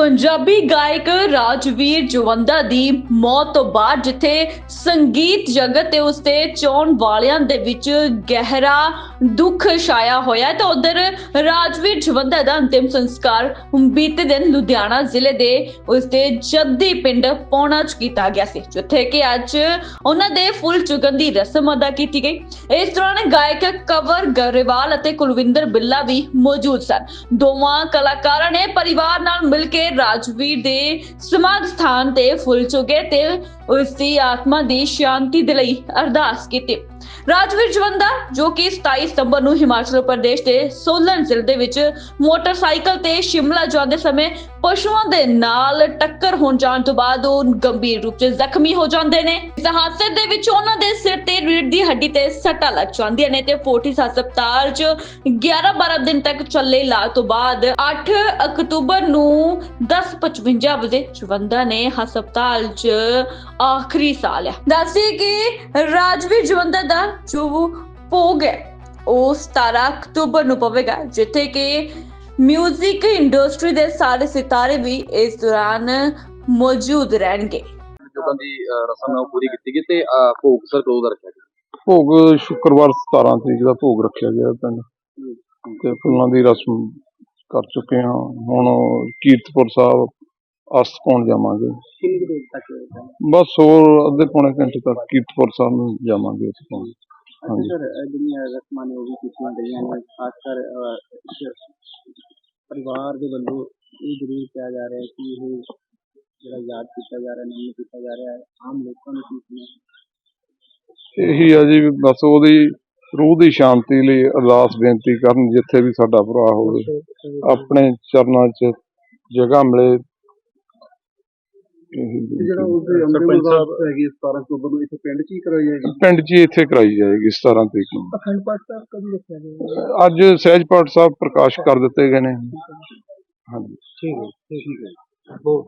ਪੰਜਾਬੀ ਗਾਇਕ ਰਾਜਵੀਰ ਜਵੰਦਾ ਦੀ ਮੌਤ ਤੋਂ ਬਾਅਦ ਜਿੱਥੇ ਸੰਗੀਤ ਜਗਤ ਤੇ ਉਸਦੇ ਚਾਹਣ ਵਾਲਿਆਂ ਦੇ ਵਿੱਚ ਗਹਿਰਾ ਦੁੱਖ ਛਾਇਆ ਹੋਇਆ ਤਾਂ ਉਧਰ ਰਾਜਵੀਰ ਜਵੰਦਾ ਦਾ ਅੰਤਿਮ ਸੰਸਕਾਰ ਬੀਤੇ ਦਿਨ ਲੁਧਿਆਣਾ ਜ਼ਿਲ੍ਹੇ ਦੇ ਉਸਦੇ ਜੱਦੀ ਪਿੰਡ ਪੌਣਾ ਚ ਕੀਤਾ ਗਿਆ ਸੀ, ਜਿੱਥੇ ਕਿ ਅੱਜ ਉਹਨਾਂ ਦੇ ਫੁੱਲ ਚੁਗਣ ਦੀ ਰਸਮ ਅਦਾ ਕੀਤੀ ਗਈ। ਇਸ ਦੌਰਾਨ ਗਾਇਕ ਕਵਰ ਗਰੇਵਾਲ ਅਤੇ ਕੁਲਵਿੰਦਰ ਬਿੱਲਾ ਵੀ ਮੌਜੂਦ ਸਨ। ਦੋਵਾਂ ਕਲਾਕਾਰਾਂ ਨੇ ਪਰਿਵਾਰ ਨਾਲ ਮਿਲ ਕੇ ਰਾਜਵੀਰ ਦੇ ਸਮਾਧ ਸਥਾਨ ਤੇ ਫੁੱਲ ਚੁਗੇ ਤੇ ਉਸ ਦੀ ਆਤਮਾ ਦੀ ਸ਼ਾਂਤੀ ਦੇ ਲਈ ਅਰਦਾਸ ਕੀਤੀ। ਰਾਜਵੀਰ ਜਵੰਦਾ, ਜੋ ਕਿ 27 ਸਤੰਬਰ ਨੂੰ ਹਿਮਾਚਲ ਪ੍ਰਦੇਸ਼ ਦੇ ਸੋਲਨ ਜ਼ਿਲ੍ਹੇ ਦੇ ਵਿੱਚ ਮੋਟਰਸਾਈਕਲ ਤੇ ਸ਼ਿਮਲਾ ਜਾਂਦੇ ਸਮੇਂ ਪਸ਼ੂਆਂ ਦੇ ਨਾਲ ਟੱਕਰ ਹੋਣ ਜਾਣ ਤੋਂ ਬਾਅਦ ਉਹ ਗੰਭੀਰ ਰੂਪ 'ਚ ਜ਼ਖਮੀ ਹੋ ਜਾਂਦੇ ਨੇ। ਇਸ ਹਾਦਸੇ ਦੇ ਵਿੱਚ ਉਹਨਾਂ ਦੇ ਸਿਰ ਤੇ ਰੀੜ ਦੀ ਹੱਡੀ ਤੇ ਸੱਟਾਂ ਲੱਗ ਜਾਂਦੀਆਂ ਨੇ ਤੇ ਫੋਰਟਿਸ ਹਸਪਤਾਲ 'ਚ 11-12 ਦਿਨ ਤੱਕ ਚੱਲੇ ਇਲਾਜ ਤੋਂ ਬਾਅਦ 8 ਅਕਤੂਬਰ ਨੂੰ 10:55 ਵਜੇ ਜਵੰਦਾ ਨੇ ਹਸਪਤਾਲ 'ਚ ਆਖਰੀ ਸਾਹ ਲਿਆ ਦੱਸੀ ਕਿ ਰਾਜਵੀਰ ਜਵੰਦਾ ਦਾ ਜੋ ਭੋਗ ਹੈ ਉਹ 17 ਅਕਤੂਬਰ ਨੂੰ ਪਵੇਗਾ ਜਿੱਥੇ ਕਿ ਮਿਊਜ਼ਿਕ ਇੰਡਸਟਰੀ ਦੇ ਸਾਰੇ ਸਿਤਾਰੇ ਵੀ ਇਸ ਦੌਰਾਨ ਮੌਜੂਦ ਰਹਿਣਗੇ। ਚੁੱਕਣ ਦੀ ਰਸਮ ਉਹ ਪੂਰੀ ਕੀਤੀ ਗਈ ਤੇ ਭੋਗ ਸਰ ਕਦੋਂ ਦਾ ਰੱਖਿਆ ਗਿਆ? ਭੋਗ ਸ਼ੁੱਕਰਵਾਰ 17 ਤਰੀਕ ਦਾ ਭੋਗ ਰੱਖਿਆ ਗਿਆ ਪਿੰਡ। ਤੇ ਫੁੱਲਾਂ ਦੀ ਰਸਮ ਕਰ ਚੁੱਕੇ ਹਾਂ। ਹੁਣ ਕੀਰਤਪੁਰ ਸਾਹਿਬ ਅਸਤ ਪਾਉਣ ਜਾਵਾਂਗੇ। ਕਿੰਨੀ ਦੇਰ ਤੱਕ ਬਸ ਹੋਰ ਅੱਧੇ ਪੌਣੇ ਘੰਟੇ ਤੱਕ ਕੀਰਤਪੁਰ ਸਾਹਿਬ ਨੂੰ ਜਾਵਾਂਗੇ ਅਸੀਂ ਪਾਉਣ ਹਾਂਜੀ। ਸਰ ਜਿਹੜੀਆਂ ਰਸਮਾਂ ਨੇ ਉਹ ਵੀ ਕੀਤੀਆਂ ਗਈਆਂ ਨੇ। ਖਾਸ ਕਰ ਪਰਿਵਾਰ ਦੇ ਵੱਲੋਂ ਇਹ ਜ਼ਰੂਰ ਕਿਹਾ ਜਾ ਰਿਹਾ ਹੈ ਕਿ ਇਹ ਜਿਹੜਾ ਯਾਦ ਕੀਤਾ ਜਾ ਰਿਹਾ ਨਹੀਂ ਕੀਤਾ ਜਾ ਰਿਹਾ ਹੈ ਆਮ ਲੋਕਾਂ ਨੂੰ ਕੀ ਸੁਣਿਆ ਇਹੀ ਆ ਜੀ ਵੀ ਬਸ ਉਹਦੀ ਰੂਹ ਦੀ ਸ਼ਾਂਤੀ ਲਈ ਅਰਦਾਸ ਬੇਨਤੀ ਕਰਨ ਜਿੱਥੇ ਵੀ ਸਾਡਾ ਭਰਾ ਹੋਵੇ। ਆਪਣੇ ਚਰਨਾਂ 'ਚ ਜਗ੍ਹਾ ਮਿਲੇ। ਜਿਹੜਾ ਉਹਦੇ ਅੰਦਰ ਸਾਹਿਬ ਹੈਗੀ 17 ਅਕਤੂਬਰ ਨੂੰ ਇੱਥੇ ਪਿੰਡ 'ਚ ਹੀ ਕਰਾਈ ਜਾਏਗੀ? ਪਿੰਡ 'ਚ ਹੀ ਇੱਥੇ ਕਰਾਈ ਜਾਏਗੀ 17 ਤਰੀਕ ਨੂੰ। ਅਖੰਡ ਪਾਠ ਸਾਹਿਬ ਕਦੋਂ ਰੱਖਿਆ ਜਾਏਗਾ ਅੱਜ ਸਹਿਜ ਪਾਠ ਸਾਹਿਬ ਪ੍ਰਕਾਸ਼ ਕਰ ਦਿੱਤੇ ਗਏ ਨੇ। ਹਾਂਜੀ। ਠੀਕ ਹੈ ਠੀਕ ਹੈ। ਬਹੁਤ